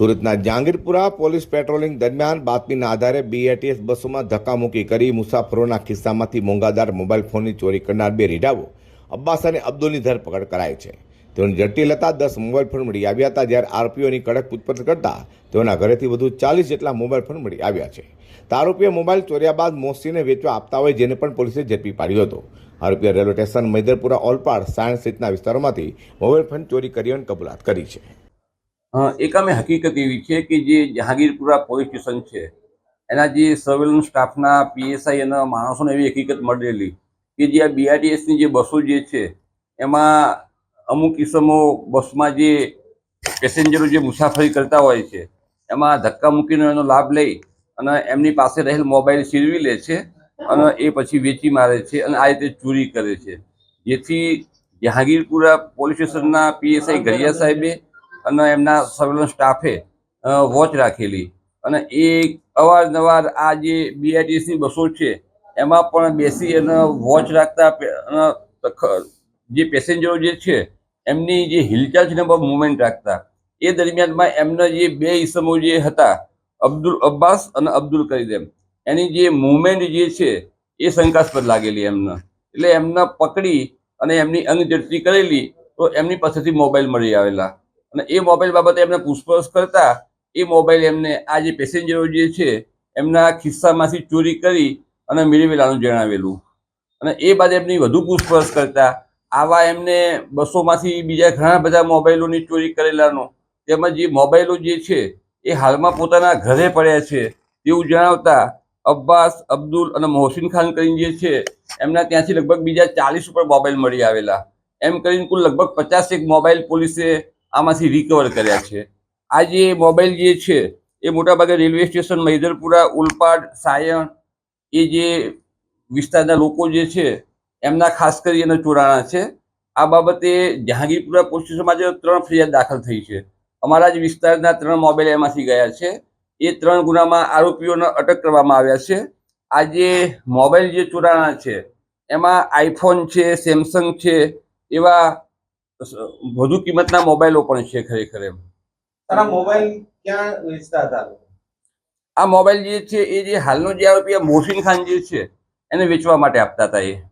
સુરતના Jahangirpura police patrolling દરમિયાન બાતમીના આધારે બીએટીએસ બસોમાં ધક્કામુક્કી કરી મુસાફરોના ખિસ્સામાંથી મોંઘાદાર મોબાઈલ ફોનની ચોરી કરનાર બે રીઢાઓ અબ્બાસ અને અબ્દુલની ધરપકડ કરાઈ છે. તેઓની જટિલતા દસ મોબાઈલ ફોન મળી આવ્યા હતા, જ્યારે આરોપીઓની કડક પૂછપરછ કરતા તેઓના ઘરેથી વધુ ચાલીસ જેટલા મોબાઈલ ફોન મળી આવ્યા છે. આરોપીએ મોબાઈલ ચોર્યા બાદ મોસીને વેચવા આપતા હોય જેને પણ પોલીસે ઝડપી પાડ્યો હતો. આરોપીએ railway station Maidarpura Olpad science સહિતના વિસ્તારોમાંથી મોબાઈલ ફોન ચોરી કરી અને કબૂલાત કરી છે. એક અમે હકીકત એવી છે કે જે જહાંગીરપુરા પોલીસ સ્ટેશન છે, એના જે સર્વેલન્સ સ્ટાફના પીએસઆઈ અને માણસોને એવી હકીકત મળેલી કે જે આ બીઆરટીએસની જે બસો જે છે, એમાં અમુક કિસ્મો બસમાં જે પેસેન્જરો જે મુસાફરી કરતા હોય છે, એમાં ધક્કા મૂકીને એનો લાભ લઈ અને એમની પાસે રહેલ મોબાઈલ સીરવી લે છે અને એ પછી વેચી મારે છે અને આ રીતે ચોરી કરે છે. જેથી જહાંગીરપુરા પોલીસ સ્ટેશનના પીએસઆઈ ગરિયા સાહેબે અને એમના સર્વેલન્સ સ્ટાફે વોચ રાખેલી. અને એ અવારનવાર આ જે બીઆઈટીસી બસો છે, એમાં પણ બેસી અને વોચ રાખતા જે પેસેન્જરો જે છે, એમની જે હિલચાલ છે એમાં મુવમેન્ટ રાખતા. એ દરમિયાનમાં એમના જે બે ઈસમો જે હતા, અબ્દુલ અબ્બાસ અને અબ્દુલ કરીદેમ એની જે મુવમેન્ટ જે છે, એ શંકાસ્પદ લાગેલી એમને. એટલે એમને પકડી અને એમની અંગ ઝડપી કરેલી, તો એમની પાસેથી મોબાઈલ મળી આવેલા. અને એ મોબાઈલ બાબતે એમને પૂછપરછ કરતા એ મોબાઈલ એમને આ જે પેસેન્જરો જે છે, એમના ખિસ્સામાંથી ચોરી કરી અને મેળવેલાનું જણાવેલું. અને એ બાદ એમની વધુ પૂછપરછ કરતા આવા એમને બસોમાંથી બીજા ઘણા બધા મોબાઈલોની ચોરી કરેલાનો તેમજ જે મોબાઈલો જે છે, એ હાલમાં પોતાના ઘરે પડ્યા છે તેવું જણાવતા અબ્બાસ, અબ્દુલ અને મોહસિન ખાન કરીને જે છે, એમના ત્યાંથી લગભગ બીજા ચાલીસ ઉપર મોબાઈલ મળી આવેલા. એમ કરીને કુલ લગભગ પચાસેક મોબાઈલ પોલીસે આમાંથી રિકવર કર્યા છે. આ જે મોબાઈલ જે છે, એ મોટાભાગે રેલવે સ્ટેશન મૈદરપુરા ઉલપાડ, સાયણ, એ જે વિસ્તારના લોકો જે છે, એમના ખાસ કરી અને ચોરાણા છે. આ બાબતે જહાંગીરપુરા પોલીસ સ્ટેશનમાં જે ત્રણ ફરિયાદ દાખલ થઈ છે. અમારા જ વિસ્તારના ત્રણ મોબાઈલ એમાંથી ગયા છે. એ ત્રણ ગુનામાં આરોપીઓને અટક કરવામાં આવ્યા છે. આ જે મોબાઈલ જે ચોરાણા છે, એમાં આઈફોન છે સેમસંગ છે, એવા વધુ કિંમતના મોબાઈલો પણ છે ખરેખર એમ. તારા મોબાઈલ ક્યાં વેચતા હતા? આ મોબાઈલ જે છે એ જે હાલનો જે આરોપી મોહસિન ખાન જે છે એને વેચવા માટે આપતા હતા એ.